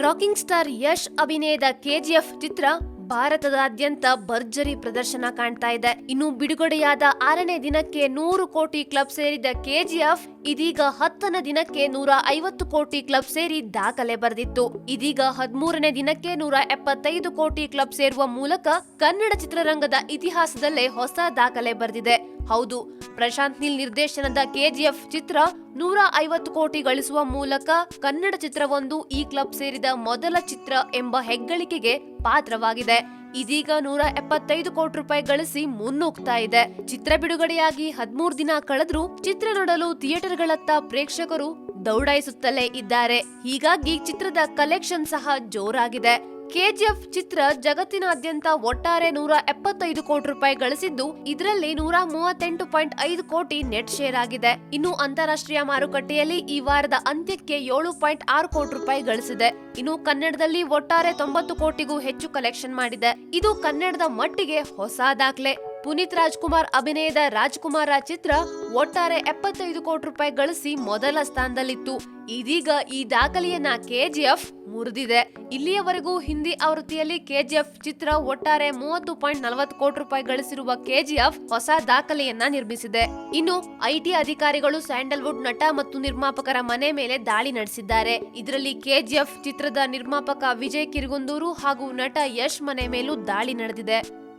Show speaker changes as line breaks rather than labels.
Rocking star Yash ಅಭಿನಯದ KGF ಚಿತ್ರ ಭಾರತದಾದ್ಯಂತ ಭರ್ಜರಿ ಪ್ರದರ್ಶನ ಕಾಣ್ತಾ ಇದೆ. ಇನ್ನು ಬಿಡುಗಡೆಯಾದ ಆರನೇ ದಿನಕ್ಕೆ ನೂರು ಕೋಟಿ ಕ್ಲಬ್ ಸೇರಿದ ಕೆಜಿಎಫ್ ಇದೀಗ ಹತ್ತನೇ ದಿನಕ್ಕೆ ನೂರ ಐವತ್ತು ಕೋಟಿ ಕ್ಲಬ್ ಸೇರಿ ದಾಖಲೆ ಬರೆದಿತ್ತು. ಇದೀಗ ಹದಿಮೂರನೇ ದಿನಕ್ಕೆ ನೂರ ಎಪ್ಪತ್ತೈದು ಕೋಟಿ ಕ್ಲಬ್ ಸೇರುವ ಮೂಲಕ ಕನ್ನಡ ಚಿತ್ರರಂಗದ ಇತಿಹಾಸದಲ್ಲೇ ಹೊಸ ದಾಖಲೆ ಬರೆದಿದೆ. ಹೌದು, ಪ್ರಶಾಂತ್ ನೀಲ್ ನಿರ್ದೇಶನದ ಕೆಜಿಎಫ್ ಚಿತ್ರ ನೂರ ಐವತ್ತು ಕೋಟಿ ಗಳಿಸುವ ಮೂಲಕ ಕನ್ನಡ ಚಿತ್ರವೊಂದು ಈ ಕ್ಲಬ್ ಸೇರಿದ ಮೊದಲ ಚಿತ್ರ ಎಂಬ ಹೆಗ್ಗಳಿಕೆಗೆ ಪಾತ್ರವಾಗಿದೆ. ಇದೀಗ ನೂರ ಎಪ್ಪತ್ತೈದು ಕೋಟಿ ರೂಪಾಯಿ ಗಳಿಸಿ ಮುನ್ನುಗ್ತಾ ಇದೆ. ಚಿತ್ರ ಬಿಡುಗಡೆಯಾಗಿ ಹದಿಮೂರು ದಿನ ಕಳೆದ್ರೂ ಚಿತ್ರ ನೋಡಲು ಥಿಯೇಟರ್ಗಳತ್ತ ಪ್ರೇಕ್ಷಕರು ದೌಡಾಯಿಸುತ್ತಲೇ ಇದ್ದಾರೆ. ಹೀಗಾಗಿ ಚಿತ್ರದ ಕಲೆಕ್ಷನ್ ಸಹ ಜೋರಾಗಿದೆ. ಕೆಜಿಎಫ್ ಚಿತ್ರ ಜಗತ್ತಿನಾದ್ಯಂತ ಒಟ್ಟಾರೆ ನೂರ ಎಪ್ಪತ್ತೈದು ಕೋಟಿ ರೂಪಾಯಿ ಗಳಿಸಿದ್ದು, ಇದರಲ್ಲಿ ನೂರ ಮೂವತ್ತೆಂಟು ಪಾಯಿಂಟ್ ಐದು ಕೋಟಿ ನೆಟ್ ಶೇರ್ ಆಗಿದೆ. ಇನ್ನು ಅಂತಾರಾಷ್ಟ್ರೀಯ ಮಾರುಕಟ್ಟೆಯಲ್ಲಿ ಈ ವಾರದ ಅಂತ್ಯಕ್ಕೆ ಏಳು ಪಾಯಿಂಟ್ ಆರು ಕೋಟಿ ರೂಪಾಯಿ ಗಳಿಸಿದೆ. ಇನ್ನು ಕನ್ನಡದಲ್ಲಿ ಒಟ್ಟಾರೆ ತೊಂಬತ್ತು ಕೋಟಿಗೂ ಹೆಚ್ಚು ಕಲೆಕ್ಷನ್ ಮಾಡಿದೆ. ಇದು ಕನ್ನಡದ ಮಟ್ಟಿಗೆ ಹೊಸ ದಾಖಲೆ. ಪುನೀತ್ ರಾಜ್ಕುಮಾರ್ ಅಭಿನಯದ ರಾಜ್ಕುಮಾರ ಚಿತ್ರ ಒಟ್ಟಾರೆ ಎಪ್ಪತ್ತೈದು ಕೋಟಿ ರೂಪಾಯಿ ಗಳಿಸಿ ಮೊದಲ ಸ್ಥಾನದಲ್ಲಿತ್ತು. ಇದೀಗ ಈ ದಾಖಲೆಯನ್ನ ಕೆಜಿಎಫ್ ಮುರಿದಿದೆ. ಇಲ್ಲಿಯವರೆಗೂ ಹಿಂದಿ ಆವೃತ್ತಿಯಲ್ಲಿ ಕೆಜಿಎಫ್ ಚಿತ್ರ ಒಟ್ಟಾರೆ ಮೂವತ್ತು ಪಾಯಿಂಟ್ ನಲವತ್ತು ಕೋಟಿ ರೂಪಾಯಿ ಗಳಿಸಿರುವ ಕೆಜಿಎಫ್ ಹೊಸ ದಾಖಲೆಯನ್ನ ನಿರ್ಮಿಸಿದೆ. ಇನ್ನು ಐಟಿ ಅಧಿಕಾರಿಗಳು ಸ್ಯಾಂಡಲ್ವುಡ್ ನಟ ಮತ್ತು ನಿರ್ಮಾಪಕರ ಮನೆ ಮೇಲೆ ದಾಳಿ ನಡೆಸಿದ್ದಾರೆ. ಇದರಲ್ಲಿ ಕೆಜಿಎಫ್ ಚಿತ್ರದ ನಿರ್ಮಾಪಕ ವಿಜಯ್ ಕಿರ್ಗುಂದೂರು ಹಾಗೂ ನಟ ಯಶ್ ಮನೆ ಮೇಲೂ ದಾಳಿ ನಡೆದಿದೆ.